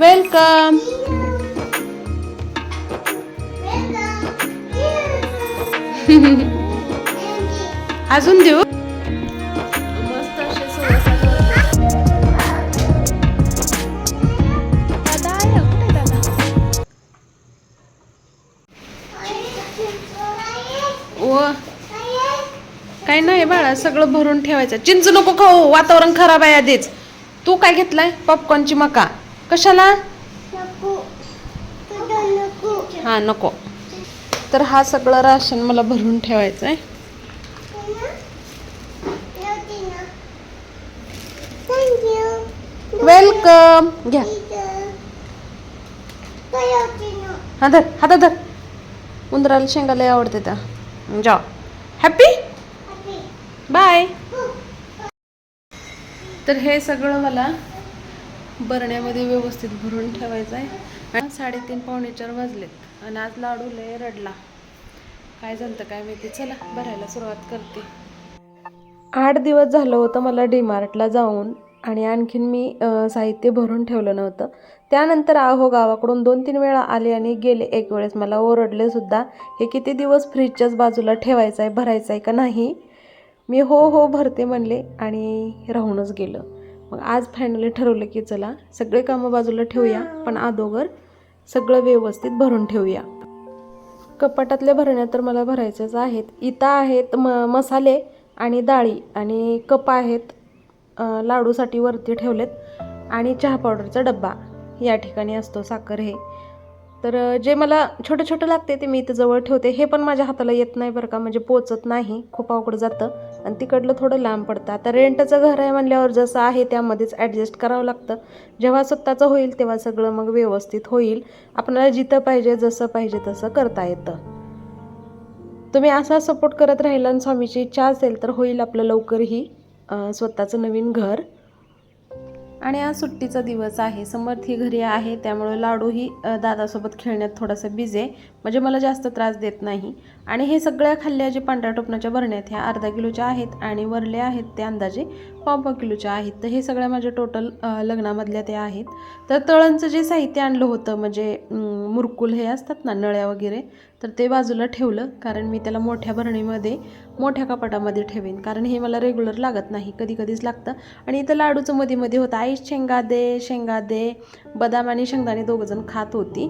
Welcome अजून देऊ? काय नाही बाळा सगळं भरून ठेवायचं. चिंच नको खाऊ वातावरण खराब आहे आधीच. तू काय घेतलाय? पॉपकॉर्नची मका. कशाला? हा नको. तर हा सगळं राशन मला भरून ठेवायचं आहे वेलकम घ्या. हा धर हातात धर उंदराला शेंगा लय आवडते त्या. जा. हॅपी बाय तर हे सगळं मला बरण्यामध्ये व्यवस्थित भरून ठेवायचं आहे. आणि साडेतीन पावणे चार वाजलेत. आणि आज लाडू लय रडला. काय झालं काय माहिती? चला भरायला सुरुवात करते. आठ दिवस झालं होतं मला डीमार्टला जाऊन आणि आणखीन मी साहित्य भरून ठेवलं नव्हतं. त्यानंतर आहो गावाकडून दोन तीन वेळा आले आणि गेले. एक वेळेस मला ओरडले सुद्धा. हे किती दिवस फ्रीजच्याच बाजूला ठेवायचं आहे भरायचं आहे का नाही? मी हो हो भरते म्हणले आणि राहूनच गेलं. मग आज फायनली ठरवलं की चला सगळे कामं बाजूला ठेवूया पण अगोदर सगळं व्यवस्थित भरून ठेवूया. कपाटातल्या भरण्या तर मला भरायच्याच आहेत. इता आहेत म मसाले आणि डाळी आणि कप आहेत लाडूसाठी वरती ठेवलेत आणि चहा पावडरचा डब्बा. या ठिकाणी असतो साखर हे. तर जे मला छोटं छोटं लागते ते मी इथं जवळ ठेवते. हे पण माझ्या हाताला येत नाही बरं का म्हणजे पोचत नाही. खूप अवघड जातं. आणि तिकडलं थोडं लांब पडतं. आता रेंटचं घर आहे म्हणल्यावर जसं आहे त्यामध्येच ॲडजस्ट करावं लागतं. जेव्हा स्वतःचं होईल तेव्हा सगळं मग व्यवस्थित होईल. आपल्याला जिथं पाहिजे जसं पाहिजे तसं करता येतं. तुम्ही असा सपोर्ट करत राहिला आणि स्वामीची इच्छा असेल तर होईल आपलं लवकरही स्वतःचं नवीन घर. आणि आज सुट्टीचा दिवस आहे. समर्थ ही घरी आहे त्यामुळे लाडूही दादासोबत खेळण्यात थोडासा बिझी आहे. म्हणजे मला जास्त त्रास देत नाही. आणि हे सगळ्या खाल्ल्या जे पांढऱ्या टोपणाच्या भरण्यात ह्या अर्धा किलोच्या आहेत आणि वरले आहेत ते अंदाजे पावपा किलोच्या आहेत. तर हे सगळ्या माझ्या टोटल लग्नामधल्या त्या आहेत. तर तळणचं जे साहित्य आणलं होतं म्हणजे मुरकुल हे असतात ना नळ्या वगैरे तर ते बाजूला ठेवलं कारण मी त्याला मोठ्या भरणीमध्ये मोठ्या कपाटामध्ये ठेवेन. कारण हे मला रेग्युलर लागत नाही कधी कधीच लागतं. आणि इथं लाडूचं मध्ये मध्ये होतं आई शेंगा दे शेंगा दे बदाम आणि शेंगदाणे दोघंजण खात होती.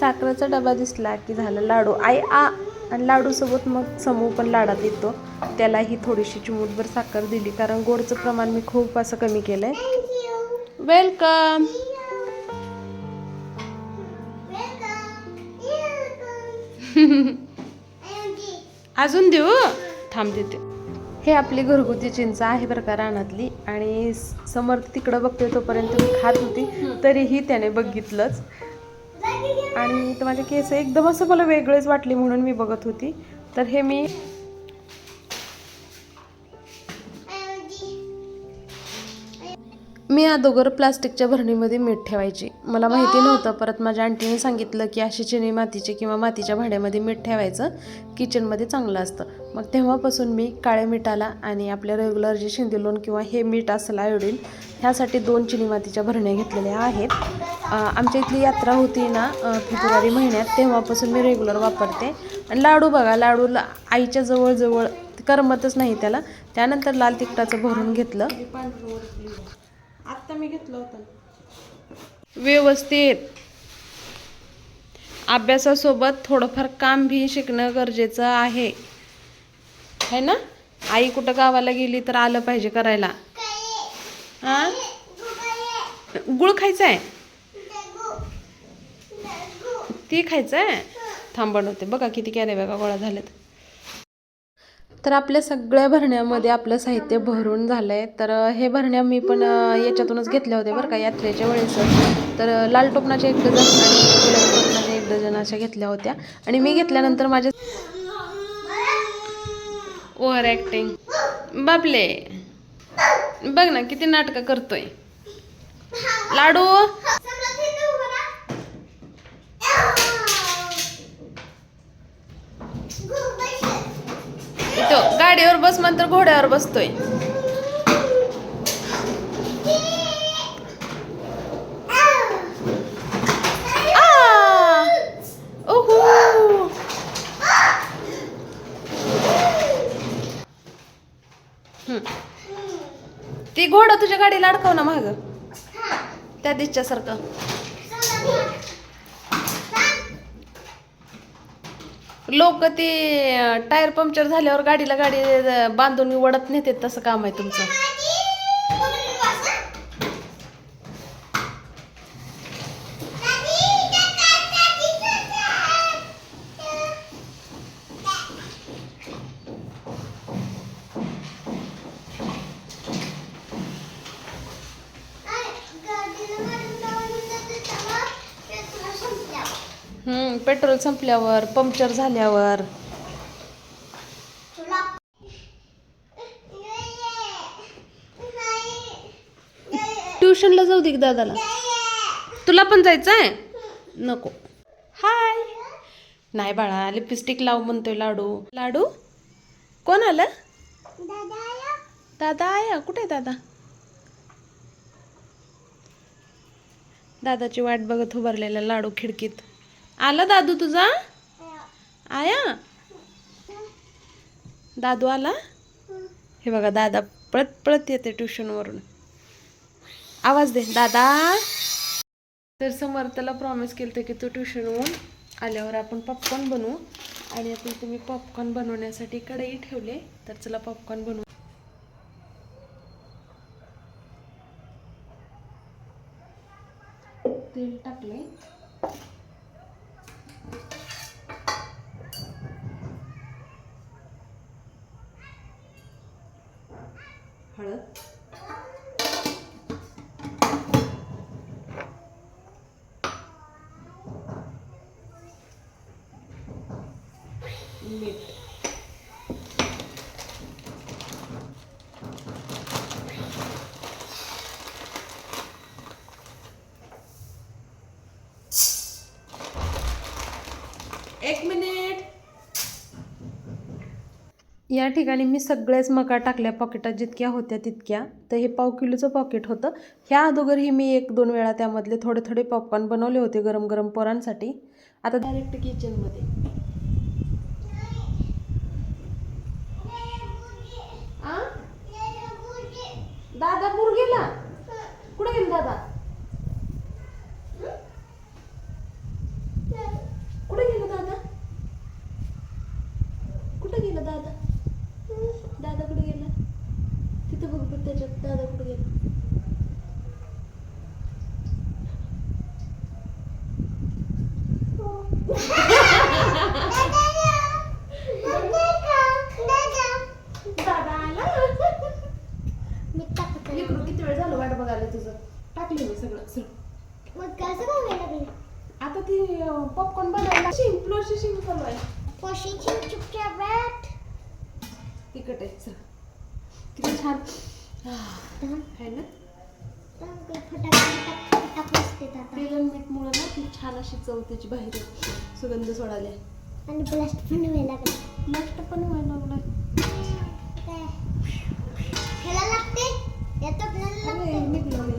साखरेचा डबा दिसला की झालं लाडू. आई आ आणि लाडूसोबत मग समू पण लाडात येतो त्यालाही थोडीशी चिमूटभर साखर दिली. कारण गोडचं प्रमाण मी खूप असं कमी केलं आहे वेलकम अजून देऊ? थांब देते. हे आपली घरगुती चिंच आहे बरं का रानातली. आणि समर्थ तिकडं बघतोय तोपर्यंत मी खात होती. तरीही त्याने बघितलंच. आणि तर माझे केस एकदम असं मला वेगळेच वाटले म्हणून मी बघत होती. तर हे मी मी अगोदर प्लास्टिकच्या भरणीमध्ये मीठ ठेवायची. मला माहिती नव्हतं परत माझ्या आंटीने सांगितलं की अशी चिनी मातीचे किंवा मातीच्या भांड्यामध्ये मीठ ठेवायचं किचनमध्ये चांगलं असतं. मग तेव्हापासून मी काळ्या मिठाला आणि आपल्या रेग्युलर जे शिंदेलोण किंवा हे मीठ असेल आयोडीन ह्यासाठी दोन चिनी मातीच्या भरण्या घेतलेल्या आहेत. आमच्या इथली यात्रा होती ना फेब्रुवारी महिन्यात तेव्हापासून मी रेग्युलर वापरते. आणि लाडू बघा लाडूला आईच्या जवळजवळ करमतच नाही त्याला. त्यानंतर लाल तिखटाचं भरून घेतलं. आत्ता मी घेतलं होतं. व्यवस्थित. अभ्यासासोबत थोडंफार काम भी शिकणं गरजेचं आहे. है ना? आई कुठं गावाला गेली तर आलं पाहिजे करायला. हा गुळ खायचं आहे ती खायचं आहे थांबण होते. बघा किती कॅरे बघा गोळा झाल्यात. तर आपल्या सगळ्या भरण्यामध्ये आपलं साहित्य भरून झालं आहे तर हे भरण्या मी पण याच्यातूनच घेतल्या होत्या बरं का यात्रेच्या वेळेस. तर अ, लाल एक डझन आणि गुलाबी टोपणाच्या एक डझन अशा घेतल्या होत्या. आणि मी घेतल्यानंतर माझ्या ओव्हर ॲक्टिंग बापले. बघ ना किती नाटकं करतोय. लाडू तो गाडीवर बस म्हणतर घोड्यावर बसतोय. ती घोडा तुझ्या गाडीला अडकव ना माग. त्या दिसच्या सारखं लोक ते टायर पंक्चर झाल्यावर गाडीला गाडी बांधून वडत नेते तसं काम आहे तुमचं. हम्म पेट्रोल संपल्यावर पंक्चर झाल्यावर. ट्युशनला जाऊ दे की दादाला. तुला पण जायचं आहे नको. हाय. नाही बाळा लिपस्टिक लाव म्हणतोय लाडू. लाडू? कोण आलं? दादा आया. कुठे आहे दादा? दादाची वाट बघत उभारलेला लाडू खिडकीत. आला दादू तुझा? आया? दादू आला? हे बघा दादा पळत पळत येते ट्युशनवरून आवाज दे दादा. तर समर्थला प्रॉमिस केलं होतं की तू ट्युशनवरून आल्यावर आपण पॉपकॉर्न बनवू. आणि आता तुम्ही पॉपकॉर्न बनवण्यासाठी कढई ठेवले तर चला पॉपकॉर्न बनवू. हळद मीठ एक मिनिट या ठिकाणी मी सगळ्याच मका टाकल्या पॉकेटात जितक्या होत्या तितक्या. तर हे पाव किलोचं पॉकेट होतं. ह्या अगोदरही मी एक दोन वेळा त्यामधले थोडे थोडे पॉपकॉर्न बनवले होते गरम गरम पोरांसाठी. आता डायरेक्ट किचनमध्ये दादा गेला कुठे गेला दादा कुठे गेला दादा कुठे गेला दादा दादा कुठे गेला तिथं बघ बघ त्याच्यात दादा कुठे गेला दादा आला लेकरू किती वेळ झालं वाट बघायला तुझं टाकले मी सगळं सगळं पॉपकॉर्न बनवायला. फ्लोची शिंग चालू आहे तिखट आहे चल. किती छान. आहे ना? तेल मीठ मुळे ना ती छान अशी चव त्याची बाहेर. सुगंध सोडायला. आणि ब्लास्ट पण व्हायला लागला. नष्ट पण व्हायला लागलाय काय? ह्याला लागते? यात आपल्याला लागते. निघलं मी.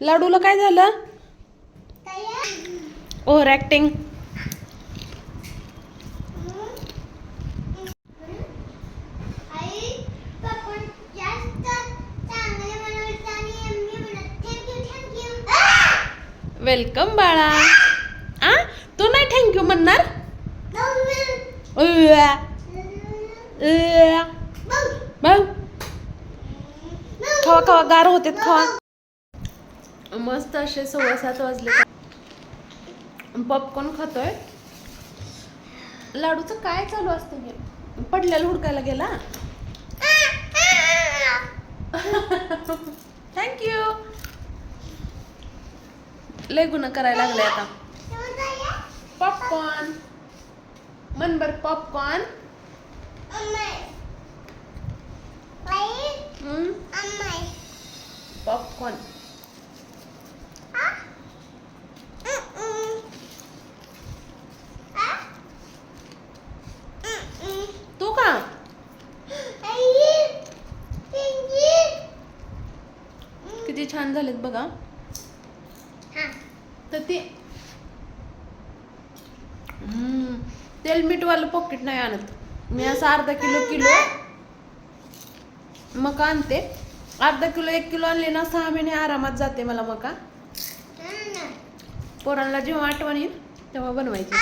लाडूला काय झालं? ओव्हर ऍक्टिंग वेलकम बाळा. आ? तू नाही थँक्यू म्हणणार? खावा खावा गार होते खावा. मस्त असे सोळा सात वाजले. पॉपकॉर्न खातोय. लाडूचं काय चालू असतं हे? पडलेलं हुडकायला गेला? थँक्यू लय गुन्हा करायला लागले आता. पॉपकॉर्न मन बर पॉपकॉर्न पॉपकॉर्न तू का किती छान झालेत बघा. तर ते तेल मीठवालं पॉकेट नाही आणत. मी असं अर्धा किलो किलो मका आणते. अर्धा किलो एक किलो आणले ना सहा महिने आरामात जाते मला मका. पोरांना जेव्हा आठवण येईल तेव्हा बनवायची.